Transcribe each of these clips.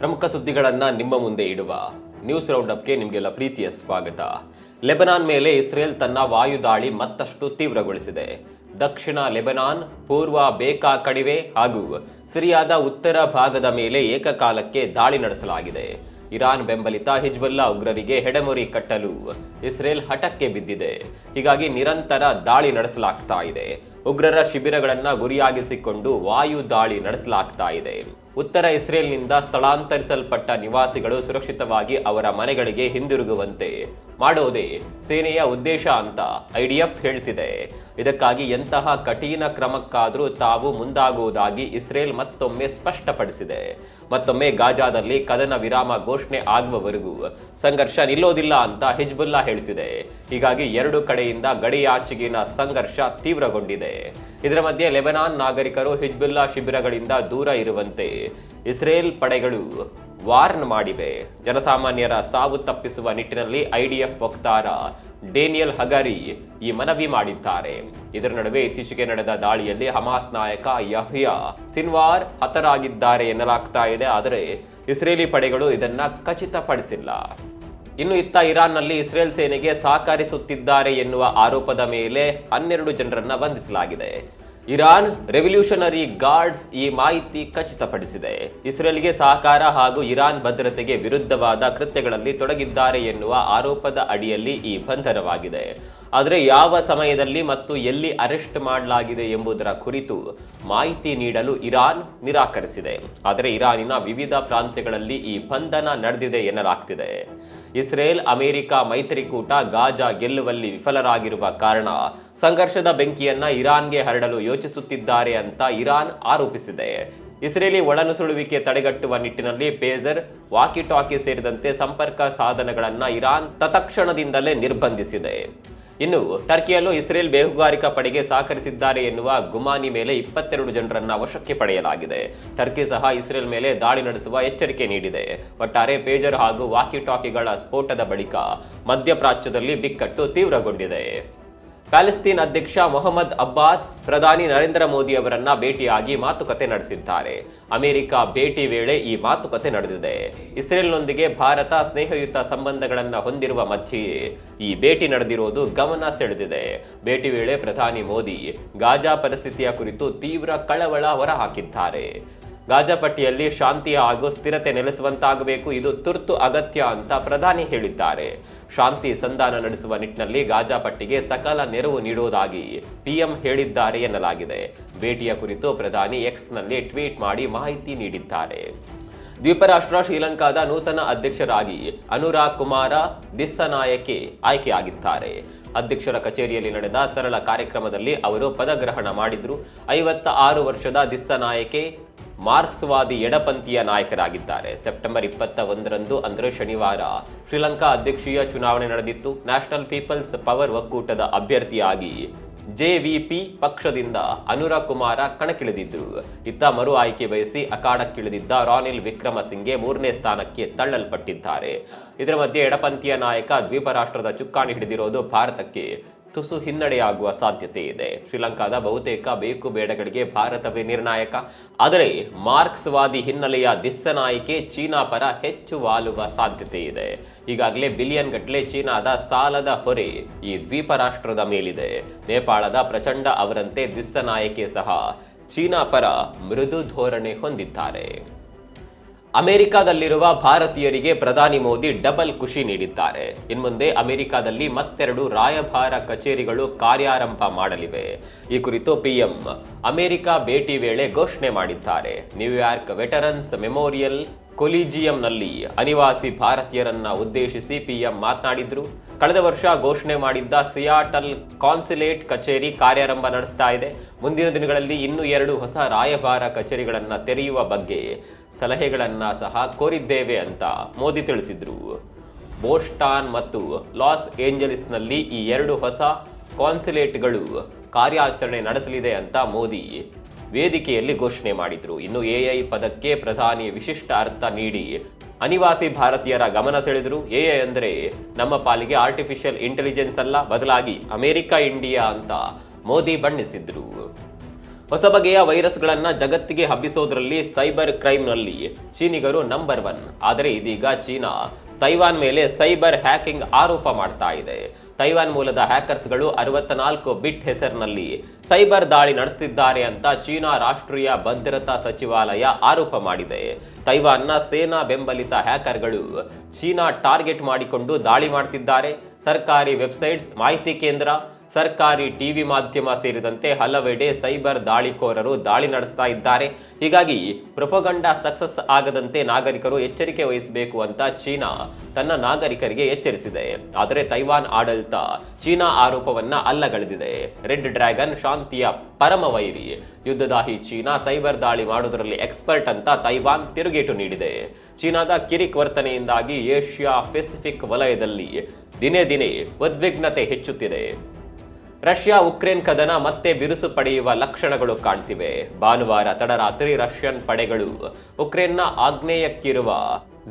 ಪ್ರಮುಖ ಸುದ್ದಿಗಳನ್ನು ನಿಮ್ಮ ಮುಂದೆ ಇಡುವ ನ್ಯೂಸ್ ರೌಂಡಪ್ಗೆ ನಿಮಗೆಲ್ಲ ಪ್ರೀತಿಯ ಸ್ವಾಗತ. ಲೆಬನಾನ್ ಮೇಲೆ ಇಸ್ರೇಲ್ ತನ್ನ ವಾಯುದಾಳಿ ಮತ್ತಷ್ಟು ತೀವ್ರಗೊಳಿಸಿದೆ. ದಕ್ಷಿಣ ಲೆಬನಾನ್, ಪೂರ್ವ ಬೇಕಾ ಕಣಿವೆ ಹಾಗೂ ಸಿರಿಯಾದ ಉತ್ತರ ಭಾಗದ ಮೇಲೆ ಏಕಕಾಲಕ್ಕೆ ದಾಳಿ ನಡೆಸಲಾಗಿದೆ. ಇರಾನ್ ಬೆಂಬಲಿತ ಹಿಜ್ಬುಲ್ಲಾ ಉಗ್ರರಿಗೆ ಹೆಡೆಮುರಿ ಕಟ್ಟಲು ಇಸ್ರೇಲ್ ಹಠಕ್ಕೆ ಬಿದ್ದಿದೆ. ಹೀಗಾಗಿ ನಿರಂತರ ದಾಳಿ ನಡೆಸಲಾಗ್ತಾ ಇದೆ. ಉಗ್ರರ ಶಿಬಿರಗಳನ್ನ ಗುರಿಯಾಗಿಸಿಕೊಂಡು ವಾಯು ದಾಳಿ ನಡೆಸಲಾಗ್ತಾ ಇದೆ. ಉತ್ತರ ಇಸ್ರೇಲ್ನಿಂದ ಸ್ಥಳಾಂತರಿಸಲ್ಪಟ್ಟ ನಿವಾಸಿಗಳು ಸುರಕ್ಷಿತವಾಗಿ ಅವರ ಮನೆಗಳಿಗೆ ಹಿಂದಿರುಗುವಂತೆ ಮಾಡೋದೇ ಸೇನೆಯ ಉದ್ದೇಶ ಅಂತ ಐಡಿಎಫ್ ಹೇಳ್ತಿದೆ. ಇದಕ್ಕಾಗಿ ಎಂತಹ ಕಠಿಣ ಕ್ರಮಕ್ಕಾದರೂ ತಾವು ಮುಂದಾಗುವುದಾಗಿ ಇಸ್ರೇಲ್ ಮತ್ತೊಮ್ಮೆ ಸ್ಪಷ್ಟಪಡಿಸಿದೆ. ಮತ್ತೊಮ್ಮೆ ಗಾಜಾದಲ್ಲಿ ಕದನ ವಿರಾಮ ಘೋಷಣೆ ಆಗುವವರೆಗೂ ಸಂಘರ್ಷ ನಿಲ್ಲೋದಿಲ್ಲ ಅಂತ ಹಿಜ್ಬುಲ್ಲಾ ಹೇಳ್ತಿದೆ. ಹೀಗಾಗಿ ಎರಡು ಕಡೆಯಿಂದ ಗಡಿಯಾಚೆಗಿನ ಸಂಘರ್ಷ ತೀವ್ರಗೊಂಡಿದೆ. ಇದರ ಮಧ್ಯೆ ಲೆಬನಾನ್ ನಾಗರಿಕರು ಹಿಜ್ಬುಲ್ಲಾ ಶಿಬಿರಗಳಿಂದ ದೂರ ಇರುವಂತೆ ಇಸ್ರೇಲ್ ಪಡೆಗಳು ವಾರ್ನ್ ಮಾಡಿವೆ. ಜನಸಾಮಾನ್ಯರ ಸಾವು ತಪ್ಪಿಸುವ ನಿಟ್ಟಿನಲ್ಲಿ ಐಡಿಎಫ್ ವಕ್ತಾರ ಡೇನಿಯಲ್ ಹಗರಿ ಈ ಮನವಿ ಮಾಡಿದ್ದಾರೆ. ಇದರ ನಡುವೆ ಇತ್ತೀಚೆಗೆ ನಡೆದ ದಾಳಿಯಲ್ಲಿ ಹಮಾಸ್ ನಾಯಕ ಯಹ್ಯಾ ಸಿನ್ವಾರ್ ಹತರಾಗಿದ್ದಾರೆ ಎನ್ನಲಾಗ್ತಾ ಇದೆ, ಆದರೆ ಇಸ್ರೇಲಿ ಪಡೆಗಳು ಇದನ್ನ ಖಚಿತಪಡಿಸಿಲ್ಲ. ಇನ್ನು ಇತ್ತ ಇರಾನ್ನಲ್ಲಿ ಇಸ್ರೇಲ್ ಸೇನೆಗೆ ಸಹಕರಿಸುತ್ತಿದ್ದಾರೆ ಎನ್ನುವ ಆರೋಪದ ಮೇಲೆ ಹನ್ನೆರಡು ಜನರನ್ನ ಬಂಧಿಸಲಾಗಿದೆ. ಇರಾನ್ ರೆವಲ್ಯೂಷನರಿ ಗಾರ್ಡ್ಸ್ ಈ ಮಾಹಿತಿ ಖಚಿತಪಡಿಸಿದೆ. ಇಸ್ರೇಲ್ಗೆ ಸಹಕಾರ ಹಾಗೂ ಇರಾನ್ ಭದ್ರತೆಗೆ ವಿರುದ್ಧವಾದ ಕೃತ್ಯಗಳಲ್ಲಿ ತೊಡಗಿದ್ದಾರೆ ಎನ್ನುವ ಆರೋಪದ ಅಡಿಯಲ್ಲಿ ಈ ಬಂಧನವಾಗಿದೆ. ಆದರೆ ಯಾವ ಸಮಯದಲ್ಲಿ ಮತ್ತು ಎಲ್ಲಿ ಅರೆಸ್ಟ್ ಮಾಡಲಾಗಿದೆ ಎಂಬುದರ ಕುರಿತು ಮಾಹಿತಿ ನೀಡಲು ಇರಾನ್ ನಿರಾಕರಿಸಿದೆ. ಆದರೆ ಇರಾನಿನ ವಿವಿಧ ಪ್ರಾಂತ್ಯಗಳಲ್ಲಿ ಈ ಬಂಧನ ನಡೆದಿದೆ ಎನ್ನಲಾಗ್ತಿದೆ. ಇಸ್ರೇಲ್, ಅಮೆರಿಕ ಮೈತ್ರಿಕೂಟ ಗಾಜಾ ಗೆಲ್ಲುವಲ್ಲಿ ವಿಫಲರಾಗಿರುವ ಕಾರಣ ಸಂಘರ್ಷದ ಬೆಂಕಿಯನ್ನ ಇರಾನ್ಗೆ ಹರಡಲು ಯೋಚಿಸುತ್ತಿದ್ದಾರೆ ಅಂತ ಇರಾನ್ ಆರೋಪಿಸಿದೆ. ಇಸ್ರೇಲಿ ಒಳನುಸುಳುವಿಕೆ ತಡೆಗಟ್ಟುವ ನಿಟ್ಟಿನಲ್ಲಿ ಪೇಜರ್, ವಾಕಿ ಟಾಕಿ ಸೇರಿದಂತೆ ಸಂಪರ್ಕ ಸಾಧನಗಳನ್ನು ಇರಾನ್ ತತ್ಕ್ಷಣದಿಂದಲೇ ನಿರ್ಬಂಧಿಸಿದೆ. ಇನ್ನು ಟರ್ಕಿಯಲ್ಲೂ ಇಸ್ರೇಲ್ ಬೇಹುಗಾರಿಕಾ ಪಡೆಗೆ ಸಹಕರಿಸಿದ್ದಾರೆ ಎನ್ನುವ ಗುಮಾನಿ ಮೇಲೆ ಇಪ್ಪತ್ತೆರಡು ಜನರನ್ನ ವಶಕ್ಕೆ ಪಡೆಯಲಾಗಿದೆ. ಟರ್ಕಿ ಸಹ ಇಸ್ರೇಲ್ ಮೇಲೆ ದಾಳಿ ನಡೆಸುವ ಎಚ್ಚರಿಕೆ ನೀಡಿದೆ. ಒಟ್ಟಾರೆ ಪೇಜರ್ ಹಾಗೂ ವಾಕಿ ಟಾಕಿಗಳ ಸ್ಫೋಟದ ಬಳಿಕ ಮಧ್ಯಪ್ರಾಚ್ಯದಲ್ಲಿ ಬಿಕ್ಕಟ್ಟು ತೀವ್ರಗೊಂಡಿದೆ. ಪ್ಯಾಲೆಸ್ತೀನ್ ಅಧ್ಯಕ್ಷ ಮೊಹಮ್ಮದ್ ಅಬ್ಬಾಸ್, ಪ್ರಧಾನಿ ನರೇಂದ್ರ ಮೋದಿ ಅವರನ್ನ ಭೇಟಿಯಾಗಿ ಮಾತುಕತೆ ನಡೆಸಿದ್ದಾರೆ. ಅಮೆರಿಕ ಭೇಟಿ ವೇಳೆ ಈ ಮಾತುಕತೆ ನಡೆದಿದೆ. ಇಸ್ರೇಲ್ನೊಂದಿಗೆ ಭಾರತ ಸ್ನೇಹಯುತ ಸಂಬಂಧಗಳನ್ನ ಹೊಂದಿರುವ ಮಧ್ಯೆಯೇ ಈ ಭೇಟಿ ನಡೆದಿರುವುದು ಗಮನ ಸೆಳೆದಿದೆ. ಭೇಟಿ ವೇಳೆ ಪ್ರಧಾನಿ ಮೋದಿ, ಗಾಜಾ ಪರಿಸ್ಥಿತಿಯ ಕುರಿತು ತೀವ್ರ ಕಳವಳ ಹೊರಹಾಕಿದ್ದಾರೆ. ಗಾಜಾ ಪಟ್ಟಿಯಲ್ಲಿ ಶಾಂತಿ ಹಾಗೂ ಸ್ಥಿರತೆ ನೆಲೆಸುವಂತಾಗಬೇಕು, ಇದು ತುರ್ತು ಅಗತ್ಯ ಅಂತ ಪ್ರಧಾನಿ ಹೇಳಿದ್ದಾರೆ. ಶಾಂತಿ ಸಂಧಾನ ನಡೆಸುವ ನಿಟ್ಟಿನಲ್ಲಿ ಗಾಜಾಪಟ್ಟಿಗೆ ಸಕಾಲ ಸಕಲ ನೆರವು ನೀಡುವುದಾಗಿ ಪಿಎಂ ಹೇಳಿದ್ದಾರೆ ಎನ್ನಲಾಗಿದೆ. ಭೇಟಿಯ ಕುರಿತು ಪ್ರಧಾನಿ ಎಕ್ಸ್ನಲ್ಲಿ ಟ್ವೀಟ್ ಮಾಡಿ ಮಾಹಿತಿ ನೀಡಿದ್ದಾರೆ. ದ್ವೀಪರಾಷ್ಟ್ರ ಶ್ರೀಲಂಕಾದ ನೂತನ ಅಧ್ಯಕ್ಷರಾಗಿ ಅನುರಾಗ್ ಕುಮಾರ ದಿಸ್ಸನಾಯಕೆ ಆಯ್ಕೆಯಾಗಿದ್ದಾರೆ. ಅಧ್ಯಕ್ಷರ ಕಚೇರಿಯಲ್ಲಿ ನಡೆದ ಸರಳ ಕಾರ್ಯಕ್ರಮದಲ್ಲಿ ಅವರು ಪದಗ್ರಹಣ ಮಾಡಿದ್ರು. ಐವತ್ತ ಆರು ವರ್ಷದ ದಿಸ್ಸನಾಯಕೆ ಮಾರ್ಕ್ಸ್ವಾದಿ ಎಡಪಂಥೀಯ ನಾಯಕರಾಗಿದ್ದಾರೆ. ಸೆಪ್ಟೆಂಬರ್ ಇಪ್ಪತ್ತ ಒಂದರಂದು ಅಂದರೆ ಶನಿವಾರ, ಶ್ರೀಲಂಕಾ ಅಧ್ಯಕ್ಷೀಯ ಚುನಾವಣೆ ನಡೆದಿತ್ತು. ನ್ಯಾಷನಲ್ ಪೀಪಲ್ಸ್ ಪವರ್ ಒಕ್ಕೂಟದ ಅಭ್ಯರ್ಥಿಯಾಗಿ ಜೆವಿಪಿ ಪಕ್ಷದಿಂದ ಅನುರ ಕುಮಾರ ಕಣಕ್ಕಿಳಿದಿದ್ರು ಇತ್ತ ಮರು ಆಯ್ಕೆ ಬಯಸಿ ಅಖಾಡಕ್ಕಿಳಿದಿದ್ದ ರಾನಿಲ್ ವಿಕ್ರಮಸಿಂಗೆ ಮೂರನೇ ಸ್ಥಾನಕ್ಕೆ ತಳ್ಳಲ್ಪಟ್ಟಿದ್ದಾರೆ. ಇದರ ಮಧ್ಯೆ ಎಡಪಂಥೀಯ ನಾಯಕ ದ್ವೀಪ ರಾಷ್ಟ್ರದ ಚುಕ್ಕಾಣಿ ಹಿಡಿದಿರೋದು ಭಾರತಕ್ಕೆ ತುಸು ಹಿನ್ನಡೆಯಾಗುವ ಸಾಧ್ಯತೆ ಇದೆ. ಶ್ರೀಲಂಕಾದ ಬಹುತೇಕ ಬೇಕು ಬೇಡಗಳಿಗೆ ಭಾರತವೇ ನಿರ್ಣಾಯಕ. ಆದರೆ ಮಾರ್ಕ್ಸ್ವಾದಿ ಹಿನ್ನೆಲೆಯ ದಿಸ್ಸನಾಯಿಕೆ ಚೀನಾ ಪರ ಹೆಚ್ಚು ವಾಲುವ ಸಾಧ್ಯತೆ ಇದೆ. ಈಗಾಗಲೇ ಬಿಲಿಯನ್ ಗಟ್ಟಲೆ ಚೀನಾದ ಸಾಲದ ಹೊರೆ ಈ ದ್ವೀಪ ರಾಷ್ಟ್ರದ ಮೇಲಿದೆ. ನೇಪಾಳದ ಪ್ರಚಂಡ ಅವರಂತೆ ದಿಸ್ಸನಾಯಕೆ ಸಹ ಚೀನಾ ಪರ ಮೃದು ಧೋರಣೆ ಹೊಂದಿದ್ದಾರೆ. ಅಮೆರಿಕಾದಲ್ಲಿರುವ ಭಾರತೀಯರಿಗೆ ಪ್ರಧಾನಿ ಮೋದಿ ಡಬಲ್ ಖುಷಿ ನೀಡಿದ್ದಾರೆ. ಇನ್ಮುಂದೆ ಅಮೆರಿಕಾದಲ್ಲಿ ಮತ್ತೆರಡು ರಾಯಭಾರ ಕಚೇರಿಗಳು ಕಾರ್ಯಾರಂಭ ಮಾಡಲಿವೆ. ಈ ಕುರಿತು ಪಿಎಂ ಅಮೆರಿಕ ಭೇಟಿ ವೇಳೆ ಘೋಷಣೆ ಮಾಡಿದ್ದಾರೆ. ನ್ಯೂಯಾರ್ಕ್ ವೆಟರನ್ಸ್ ಮೆಮೋರಿಯಲ್ ಕೊಲಿಜಿಯಂನಲ್ಲಿ ಅನಿವಾಸಿ ಭಾರತೀಯರನ್ನ ಉದ್ದೇಶಿಸಿ ಪಿಎಂ ಮಾತನಾಡಿದ್ರು. ಕಳೆದ ವರ್ಷ ಘೋಷಣೆ ಮಾಡಿದ್ದ ಸಿಯಾಟಲ್ ಕಾನ್ಸುಲೇಟ್ ಕಚೇರಿ ಕಾರ್ಯಾರಂಭ ನಡೆಸ್ತಾ ಇದೆ. ಮುಂದಿನ ದಿನಗಳಲ್ಲಿ ಇನ್ನೂ ಎರಡು ಹೊಸ ರಾಯಭಾರ ಕಚೇರಿಗಳನ್ನು ತೆರೆಯುವ ಬಗ್ಗೆ ಸಲಹೆಗಳನ್ನು ಸಹ ಕೋರಿದ್ದೇವೆ ಅಂತ ಮೋದಿ ತಿಳಿಸಿದ್ರು. ಬೋಸ್ಟಾನ್ ಮತ್ತು ಲಾಸ್ ಏಂಜಲಿಸ್ನಲ್ಲಿ ಈ ಎರಡು ಹೊಸ ಕಾನ್ಸುಲೇಟ್ಗಳು ಕಾರ್ಯಾಚರಣೆ ನಡೆಸಲಿದೆ ಅಂತ ಮೋದಿ ವೇದಿಕೆಯಲ್ಲಿ ಘೋಷಣೆ ಮಾಡಿದ್ರು. ಇನ್ನು ಎಐ ಪದಕ್ಕೆ ಪ್ರಧಾನಿ ವಿಶಿಷ್ಟ ಅರ್ಥ ನೀಡಿ ಅನಿವಾಸಿ ಭಾರತೀಯರ ಗಮನ ಸೆಳೆದರು. ಎಐ ಅಂದರೆ ನಮ್ಮ ಪಾಲಿಗೆ ಆರ್ಟಿಫಿಷಿಯಲ್ ಇಂಟೆಲಿಜೆನ್ಸ್ ಅಲ್ಲ, ಬದಲಾಗಿ ಅಮೆರಿಕ, ಇಂಡಿಯಾ ಅಂತ ಮೋದಿ ಬಣ್ಣಿಸಿದ್ರು. ಹೊಸ ಬಗೆಯ ವೈರಸ್ಗಳನ್ನ ಜಗತ್ತಿಗೆ ಹಬ್ಬಿಸೋದ್ರಲ್ಲಿ ಸೈಬರ್ ಕ್ರೈಮ್ನಲ್ಲಿ ಚೀನಿಗರು ನಂಬರ್ ಒನ್ ಆದರೆ ಇದೀಗ ಚೀನಾ, ತೈವಾನ್ ಮೇಲೆ ಸೈಬರ್ ಹ್ಯಾಕಿಂಗ್ ಆರೋಪ ಮಾಡ್ತಾ ಇದೆ. ತೈವಾನ್ ಮೂಲದ ಹ್ಯಾಕರ್ಸ್ಗಳು ಅರವತ್ನಾಲ್ಕು ಬಿಟ್ ಹೆಸರಿನಲ್ಲಿ ಸೈಬರ್ ದಾಳಿ ನಡೆಸುತ್ತಿದ್ದಾರೆ ಅಂತ ಚೀನಾ ರಾಷ್ಟ್ರೀಯ ಭದ್ರತಾ ಸಚಿವಾಲಯ ಆರೋಪ ಮಾಡಿದೆ. ತೈವಾನ್ನ ಸೇನಾ ಬೆಂಬಲಿತ ಹ್ಯಾಕರ್ಗಳು ಚೀನಾ ಟಾರ್ಗೆಟ್ ಮಾಡಿಕೊಂಡು ದಾಳಿ ಮಾಡ್ತಿದ್ದಾರೆ. ಸರ್ಕಾರಿ ವೆಬ್ಸೈಟ್ಸ್, ಮಾಹಿತಿ ಕೇಂದ್ರ ಸರ್ಕಾರಿ ಟಿವಿ ಮಾಧ್ಯಮ ಸೇರಿದಂತೆ ಹಲವೆಡೆ ಸೈಬರ್ ದಾಳಿಕೋರರು ದಾಳಿ ನಡೆಸ್ತಾ ಇದ್ದಾರೆ. ಹೀಗಾಗಿ ಪ್ರೊಪಗಂಡ ಸಕ್ಸಸ್ ಆಗದಂತೆ ನಾಗರಿಕರು ಎಚ್ಚರಿಕೆ ವಹಿಸಬೇಕು ಅಂತ ಚೀನಾ ತನ್ನ ನಾಗರಿಕರಿಗೆ ಎಚ್ಚರಿಸಿದೆ. ಆದರೆ ತೈವಾನ್ ಆಡಳಿತ ಚೀನಾ ಆರೋಪವನ್ನ ಅಲ್ಲಗಳೆದಿದೆ. ರೆಡ್ ಡ್ರ್ಯಾಗನ್ ಶಾಂತಿಯ ಪರಮ ವೈರಿ ಯುದ್ಧದಾಹಿ ಚೀನಾ ಸೈಬರ್ ದಾಳಿ ಮಾಡುವುದರಲ್ಲಿ ಎಕ್ಸ್ಪರ್ಟ್ ಅಂತ ತೈವಾನ್ ತಿರುಗೇಟು ನೀಡಿದೆ. ಚೀನಾದ ಕಿರಿಕ್ ವರ್ತನೆಯಿಂದಾಗಿ ಏಷ್ಯಾ ಪೆಸಿಫಿಕ್ ವಲಯದಲ್ಲಿ ದಿನೇ ದಿನೇ ಉದ್ವಿಗ್ನತೆ ಹೆಚ್ಚುತ್ತಿದೆ. ರಷ್ಯಾ ಉಕ್ರೇನ್ ಕದನ ಮತ್ತೆ ಬಿರುಸು ಪಡೆಯುವ ಲಕ್ಷಣಗಳು ಕಾಣ್ತಿವೆ. ಭಾನುವಾರ ತಡರಾತ್ರಿ ರಷ್ಯನ್ ಪಡೆಗಳು ಉಕ್ರೇನ್ನ ಆಗ್ನೇಯಕ್ಕಿರುವ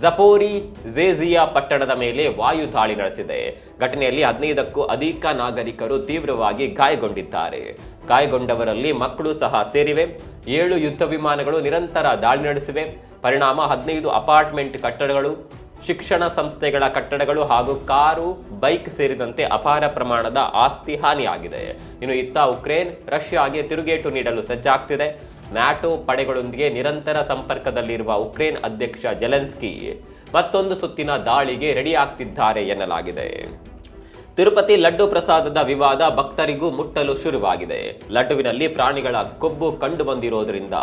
ಜಪೋರಿ ಜೇಜಿಯಾ ಪಟ್ಟಣದ ಮೇಲೆ ವಾಯು ದಾಳಿ ನಡೆಸಿದೆ. ಘಟನೆಯಲ್ಲಿ ಹದಿನೈದಕ್ಕೂ ಅಧಿಕ ನಾಗರಿಕರು ತೀವ್ರವಾಗಿ ಗಾಯಗೊಂಡಿದ್ದಾರೆ. ಗಾಯಗೊಂಡವರಲ್ಲಿ ಮಕ್ಕಳು ಸಹ ಸೇರಿವೆ. ಏಳು ಯುದ್ಧ ವಿಮಾನಗಳು ನಿರಂತರ ದಾಳಿ ನಡೆಸಿವೆ. ಪರಿಣಾಮ ಹದಿನೈದು ಅಪಾರ್ಟ್ಮೆಂಟ್ ಕಟ್ಟಡಗಳು ಶಿಕ್ಷಣ ಸಂಸ್ಥೆಗಳ ಕಟ್ಟಡಗಳು ಹಾಗೂ ಕಾರು, ಬೈಕ್ ಸೇರಿದಂತೆ ಅಪಾರ ಪ್ರಮಾಣದ ಆಸ್ತಿ ಹಾನಿಯಾಗಿದೆ. ಇನ್ನು ಇತ್ತ ಉಕ್ರೇನ್ ರಷ್ಯಾಗೆ ತಿರುಗೇಟು ನೀಡಲು ಸಜ್ಜಾಗ್ತಿದೆ. ನ್ಯಾಟೋ ಪಡೆಗಳೊಂದಿಗೆ ನಿರಂತರ ಸಂಪರ್ಕದಲ್ಲಿರುವ ಉಕ್ರೇನ್ ಅಧ್ಯಕ್ಷ ಜೆಲೆನ್ಸ್ಕಿ ಮತ್ತೊಂದು ಸುತ್ತಿನ ದಾಳಿಗೆ ರೆಡಿಯಾಗ್ತಿದ್ದಾರೆ ಎನ್ನಲಾಗಿದೆ. ತಿರುಪತಿ ಲಡ್ಡು ಪ್ರಸಾದದ ವಿವಾದ ಭಕ್ತರಿಗೂ ಮುಟ್ಟಲು ಶುರುವಾಗಿದೆ. ಲಡ್ಡುವಿನಲ್ಲಿ ಪ್ರಾಣಿಗಳ ಕೊಬ್ಬು ಕಂಡು ಬಂದಿರೋದ್ರಿಂದ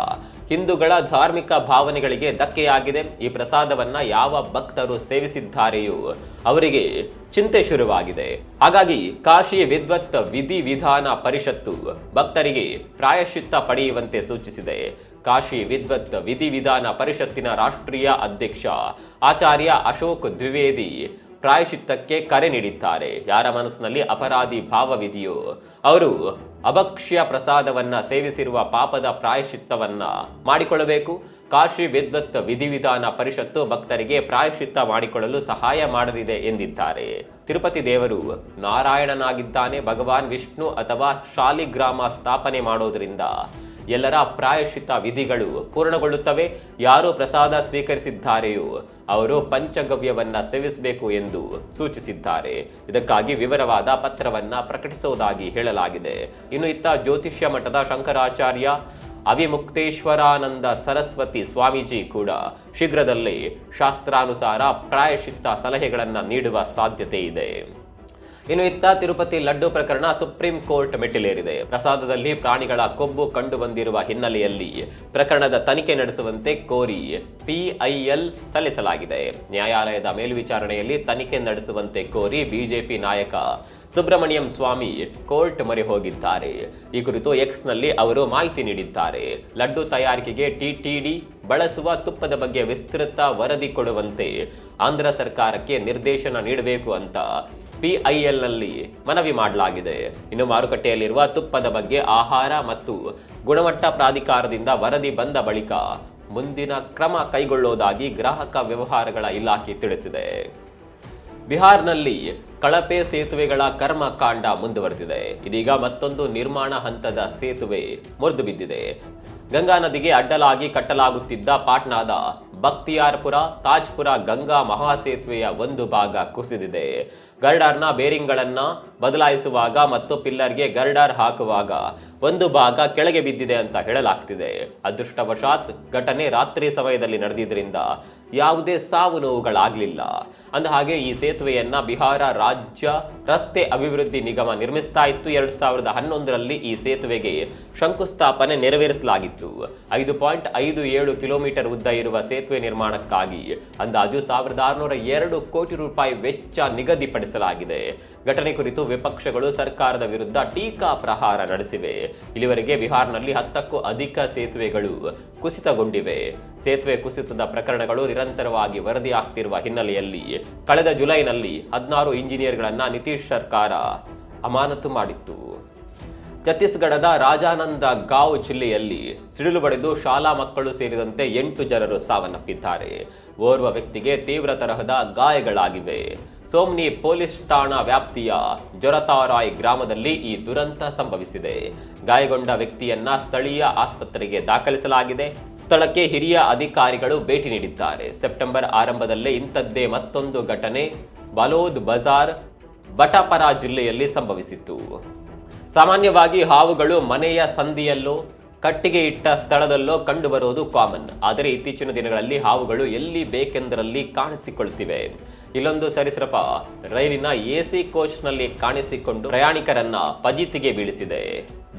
ಹಿಂದೂಗಳ ಧಾರ್ಮಿಕ ಭಾವನೆಗಳಿಗೆ ಧಕ್ಕೆಯಾಗಿದೆ. ಈ ಪ್ರಸಾದವನ್ನ ಯಾವ ಭಕ್ತರು ಸೇವಿಸಿದ್ದಾರೆಯೋ ಅವರಿಗೆ ಚಿಂತೆ ಶುರುವಾಗಿದೆ. ಹಾಗಾಗಿ ಕಾಶಿ ವಿದ್ವತ್ ವಿಧಿ ವಿಧಾನ ಪರಿಷತ್ತು ಭಕ್ತರಿಗೆ ಪ್ರಾಯಶ್ಚಿತ್ತ ಪಡೆಯುವಂತೆ ಸೂಚಿಸಿದೆ. ಕಾಶಿ ವಿದ್ವತ್ ವಿಧಿ ವಿಧಾನ ಪರಿಷತ್ತಿನ ರಾಷ್ಟ್ರೀಯ ಅಧ್ಯಕ್ಷ ಆಚಾರ್ಯ ಅಶೋಕ್ ದ್ವಿವೇದಿ ಪ್ರಾಯಶ್ಚಿತ್ತಕ್ಕೆ ಕರೆ ನೀಡಿದ್ದಾರೆ. ಯಾರ ಮನಸ್ಸಿನಲ್ಲಿ ಅಪರಾಧಿ ಭಾವವಿದೆಯೋ ಅವರು ಅಭಕ್ಷ್ಯ ಪ್ರಸಾದವನ್ನ ಸೇವಿಸಿರುವ ಪಾಪದ ಪ್ರಾಯಶ್ಚಿತ್ತವನ್ನ ಮಾಡಿಕೊಳ್ಳಬೇಕು. ಕಾಶಿ ವಿದ್ವತ್ ವಿಧಿವಿಧಾನ ಪರಿಷತ್ತು ಭಕ್ತರಿಗೆ ಪ್ರಾಯಶ್ಚಿತ್ತ ಮಾಡಿಕೊಳ್ಳಲು ಸಹಾಯ ಮಾಡಲಿದೆ ಎಂದಿದ್ದಾರೆ. ತಿರುಪತಿ ದೇವರು ನಾರಾಯಣನಾಗಿದ್ದಾನೆ. ಭಗವಾನ್ ವಿಷ್ಣು ಅಥವಾ ಶಾಲಿಗ್ರಾಮ ಸ್ಥಾಪನೆ ಮಾಡೋದ್ರಿಂದ ಎಲ್ಲರ ಪ್ರಾಯಶ್ಚಿತ ವಿಧಿಗಳು ಪೂರ್ಣಗೊಳ್ಳುತ್ತವೆ. ಯಾರು ಪ್ರಸಾದ ಸ್ವೀಕರಿಸಿದ್ದಾರೆಯೋ ಅವರು ಪಂಚಗವ್ಯವನ್ನ ಸೇವಿಸಬೇಕು ಎಂದು ಸೂಚಿಸಿದ್ದಾರೆ. ಇದಕ್ಕಾಗಿ ವಿವರವಾದ ಪತ್ರವನ್ನ ಪ್ರಕಟಿಸುವುದಾಗಿ ಹೇಳಲಾಗಿದೆ. ಇನ್ನು ಇತ್ತ ಜ್ಯೋತಿಷ್ಯ ಮಠದ ಶಂಕರಾಚಾರ್ಯ ಅವಿಮುಕ್ತೇಶ್ವರಾನಂದ ಸರಸ್ವತಿ ಸ್ವಾಮೀಜಿ ಕೂಡ ಶೀಘ್ರದಲ್ಲೇ ಶಾಸ್ತ್ರಾನುಸಾರ ಪ್ರಾಯಶ್ಚಿತ್ತ ಸಲಹೆಗಳನ್ನು ನೀಡುವ ಸಾಧ್ಯತೆ ಇದೆ. ಇನ್ನು ಇತ್ತ ತಿರುಪತಿ ಲಡ್ಡು ಪ್ರಕರಣ ಸುಪ್ರೀಂ ಕೋರ್ಟ್ ಮೆಟ್ಟಿಲೇರಿದೆ. ಪ್ರಸಾದದಲ್ಲಿ ಪ್ರಾಣಿಗಳ ಕೊಬ್ಬು ಕಂಡು ಬಂದಿರುವ ಹಿನ್ನೆಲೆಯಲ್ಲಿ ಪ್ರಕರಣದ ತನಿಖೆ ನಡೆಸುವಂತೆ ಕೋರಿ ಪಿಐಎಲ್ ಸಲ್ಲಿಸಲಾಗಿದೆ. ನ್ಯಾಯಾಲಯದ ಮೇಲ್ವಿಚಾರಣೆಯಲ್ಲಿ ತನಿಖೆ ನಡೆಸುವಂತೆ ಕೋರಿ ಬಿಜೆಪಿ ನಾಯಕ ಸುಬ್ರಹ್ಮಣ್ಯಂ ಸ್ವಾಮಿ ಕೋರ್ಟ್ ಮೊರೆ ಹೋಗಿದ್ದಾರೆ. ಈ ಕುರಿತು ಎಕ್ಸ್ನಲ್ಲಿ ಅವರು ಮಾಹಿತಿ ನೀಡಿದ್ದಾರೆ. ಲಡ್ಡು ತಯಾರಿಕೆಗೆ ಟಿಟಿಡಿ ಬಳಸುವ ತುಪ್ಪದ ಬಗ್ಗೆ ವಿಸ್ತೃತ ವರದಿ ಕೊಡುವಂತೆ ಆಂಧ್ರ ಸರ್ಕಾರಕ್ಕೆ ನಿರ್ದೇಶನ ನೀಡಬೇಕು ಅಂತ ಪಿಐಎಲ್ನಲ್ಲಿ ಮನವಿ ಮಾಡಲಾಗಿದೆ. ಇನ್ನು ಮಾರುಕಟ್ಟೆಯಲ್ಲಿರುವ ತುಪ್ಪದ ಬಗ್ಗೆ ಆಹಾರ ಮತ್ತು ಗುಣಮಟ್ಟ ಪ್ರಾಧಿಕಾರದಿಂದ ವರದಿ ಬಂದ ಬಳಿಕ ಮುಂದಿನ ಕ್ರಮ ಕೈಗೊಳ್ಳುವುದಾಗಿ ಗ್ರಾಹಕ ವ್ಯವಹಾರಗಳ ಇಲಾಖೆ ತಿಳಿಸಿದೆ. ಬಿಹಾರ್ನಲ್ಲಿ ಕಳಪೆ ಸೇತುವೆಗಳ ಕರ್ಮಕಾಂಡ ಮುಂದುವರೆದಿದೆ. ಇದೀಗ ಮತ್ತೊಂದು ನಿರ್ಮಾಣ ಹಂತದ ಸೇತುವೆ ಮುರಿದು ಬಿದ್ದಿದೆ ಗಂಗಾ ನದಿಗೆ ಅಡ್ಡಲಾಗಿ ಕಟ್ಟಲಾಗುತ್ತಿದ್ದ ಪಾಟ್ನಾದ ಬಕ್ತಿಯಾರ್ಪುರ ತಾಜ್ಪುರ ಗಂಗಾ ಮಹಾಸೇತುವೆಯ ಒಂದು ಭಾಗ ಕುಸಿದಿದೆ. ಗರ್ಡರ್ನ ಬೇರಿಂಗ್ಗಳನ್ನ ಬದಲಾಯಿಸುವಾಗ ಮತ್ತು ಪಿಲ್ಲರ್ಗೆ ಗರ್ಡರ್ ಹಾಕುವಾಗ ಒಂದು ಭಾಗ ಕೆಳಗೆ ಬಿದ್ದಿದೆ ಅಂತ ಹೇಳಲಾಗ್ತಿದೆ. ಅದೃಷ್ಟವಶಾತ್ ಘಟನೆ ರಾತ್ರಿ ಸಮಯದಲ್ಲಿ ನಡೆದಿದ್ದರಿಂದ ಯಾವುದೇ ಸಾವು ನೋವುಗಳಾಗಲಿಲ್ಲ. ಅಂದ ಹಾಗೆ ಈ ಸೇತುವೆಯನ್ನ ಬಿಹಾರ ರಾಜ್ಯ ರಸ್ತೆ ಅಭಿವೃದ್ಧಿ ನಿಗಮ ನಿರ್ಮಿಸ್ತಾ ಇತ್ತು. ಎರಡ್ ಸಾವಿರದ ಹನ್ನೊಂದರಲ್ಲಿ ಈ ಸೇತುವೆಗೆ ಶಂಕುಸ್ಥಾಪನೆ ನೆರವೇರಿಸಲಾಗಿತ್ತು. ಐದು ಪಾಯಿಂಟ್ ಐದು ಏಳು ಕಿಲೋಮೀಟರ್ ಉದ್ದ ಇರುವ ಸೇತುವೆ ನಿರ್ಮಾಣಕ್ಕಾಗಿ ಅಂದಾಜು ಸಾವಿರದ ಆರುನೂರ ಎರಡು ಕೋಟಿ ರೂಪಾಯಿ ವೆಚ್ಚ ನಿಗದಿಪಡಿಸಲಾಗಿದೆ. ಘಟನೆ ಕುರಿತು ವಿಪಕ್ಷಗಳು ಸರ್ಕಾರದ ವಿರುದ್ಧ ಟೀಕಾ ಪ್ರಹಾರ ನಡೆಸಿವೆ. ಇಲ್ಲಿವರೆಗೆ ಬಿಹಾರ್ನಲ್ಲಿ ಹತ್ತಕ್ಕೂ ಅಧಿಕ ಸೇತುವೆಗಳು ಕುಸಿತಗೊಂಡಿವೆ. ಸೇತುವೆ ಕುಸಿತದ ಪ್ರಕರಣಗಳು ನಿರಂತರವಾಗಿ ವರದಿಯಾಗ್ತಿರುವ ಹಿನ್ನೆಲೆಯಲ್ಲಿ ಕಳೆದ ಜುಲೈನಲ್ಲಿ ಹದಿನಾರು ಇಂಜಿನಿಯರ್ಗಳನ್ನ ನಿತೀಶ್ ಸರ್ಕಾರ ಅಮಾನತು ಮಾಡಿತ್ತು. ಛತ್ತೀಸ್ಗಢದ ರಾಜಾನಂದ ಗಾಂವ್ ಜಿಲ್ಲೆಯಲ್ಲಿ ಸಿಡಿಲು ಬಡಿದು ಶಾಲಾ ಮಕ್ಕಳು ಸೇರಿದಂತೆ ಎಂಟು ಜನರು ಸಾವನ್ನಪ್ಪಿದ್ದಾರೆ. ಓರ್ವ ವ್ಯಕ್ತಿಗೆ ತೀವ್ರ ತರಹದ ಗಾಯಗಳಾಗಿವೆ. ಸೋಮ್ನಿ ಪೊಲೀಸ್ ಠಾಣಾ ವ್ಯಾಪ್ತಿಯ ಜೊರತಾರಾಯ್ ಗ್ರಾಮದಲ್ಲಿ ಈ ದುರಂತ ಸಂಭವಿಸಿದೆ. ಗಾಯಗೊಂಡ ವ್ಯಕ್ತಿಯನ್ನ ಸ್ಥಳೀಯ ಆಸ್ಪತ್ರೆಗೆ ದಾಖಲಿಸಲಾಗಿದೆ. ಸ್ಥಳಕ್ಕೆ ಹಿರಿಯ ಅಧಿಕಾರಿಗಳು ಭೇಟಿ ನೀಡಿದ್ದಾರೆ. ಸೆಪ್ಟೆಂಬರ್ ಆರಂಭದಲ್ಲೇ ಇಂಥದ್ದೇ ಮತ್ತೊಂದು ಘಟನೆ, ಬಲೋದ್ ಬಜಾರ್ ಬಟಾಪರ ಜಿಲ್ಲೆಯಲ್ಲಿ ಸಂಭವಿಸಿತ್ತು. ಸಾಮಾನ್ಯವಾಗಿ ಹಾವುಗಳು ಮನೆಯ ಸಂದಿಯಲ್ಲೋ, ಕಟ್ಟಿಗೆ ಇಟ್ಟ ಸ್ಥಳದಲ್ಲೋ ಕಂಡುಬರುವುದು ಕಾಮನ್ ಆದರೆ ಇತ್ತೀಚಿನ ದಿನಗಳಲ್ಲಿ ಹಾವುಗಳು ಎಲ್ಲಿ ಬೇಕೆಂದರಲ್ಲಿ ಕಾಣಿಸಿಕೊಳ್ತಿವೆ ಇಲ್ಲೊಂದು ಸರಿಸೃಪ ರೈಲಿನ ಎಸಿ ಕೋಚ್ನಲ್ಲಿ ಕಾಣಿಸಿಕೊಂಡು ಪ್ರಯಾಣಿಕರನ್ನ ಪಜಿತಿಗೆ ಬೀಳಿಸಿದೆ.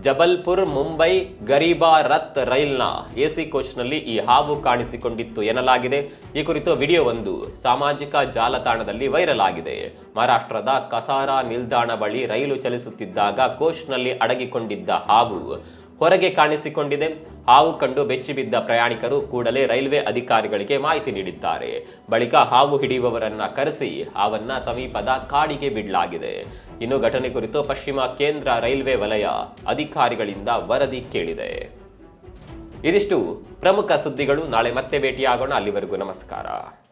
ಜಬಲ್ಪುರ್ ಮುಂಬೈ ಗರೀಬಾ ರತ್ ರೈಲ್ನ ಎಸಿ ಕೋಚ್ನಲ್ಲಿ ಈ ಹಾವು ಕಾಣಿಸಿಕೊಂಡಿತ್ತು ಎನ್ನಲಾಗಿದೆ. ಈ ಕುರಿತು ವಿಡಿಯೋ ಒಂದು ಸಾಮಾಜಿಕ ಜಾಲತಾಣದಲ್ಲಿ ವೈರಲ್ ಆಗಿದೆ. ಮಹಾರಾಷ್ಟ್ರದ ಕಸಾರಾ ನಿಲ್ದಾಣ ಬಳಿ ರೈಲು ಚಲಿಸುತ್ತಿದ್ದಾಗ ಕೋಚ್ನಲ್ಲಿ ಅಡಗಿಕೊಂಡಿದ್ದ ಹಾವು ಹೊರಗೆ ಕಾಣಿಸಿಕೊಂಡಿದೆ. ಹಾವು ಕಂಡು ಬೆಚ್ಚಿಬಿದ್ದ ಪ್ರಯಾಣಿಕರು ಕೂಡಲೇ ರೈಲ್ವೆ ಅಧಿಕಾರಿಗಳಿಗೆ ಮಾಹಿತಿ ನೀಡಿದ್ದಾರೆ. ಬಳಿಕ ಹಾವು ಹಿಡಿಯುವವರನ್ನ ಕರೆಸಿ ಹಾವನ್ನ ಸಮೀಪದ ಕಾಡಿಗೆ ಬಿಡಲಾಗಿದೆ. ಇನ್ನು ಘಟನೆ ಕುರಿತು ಪಶ್ಚಿಮ ಕೇಂದ್ರ ರೈಲ್ವೆ ವಲಯ ಅಧಿಕಾರಿಗಳಿಂದ ವರದಿ ಕೇಳಿದೆ. ಇದಿಷ್ಟು ಪ್ರಮುಖ ಸುದ್ದಿಗಳು. ನಾಳೆ ಮತ್ತೆ ಭೇಟಿಯಾಗೋಣ. ಅಲ್ಲಿವರೆಗೂ ನಮಸ್ಕಾರ.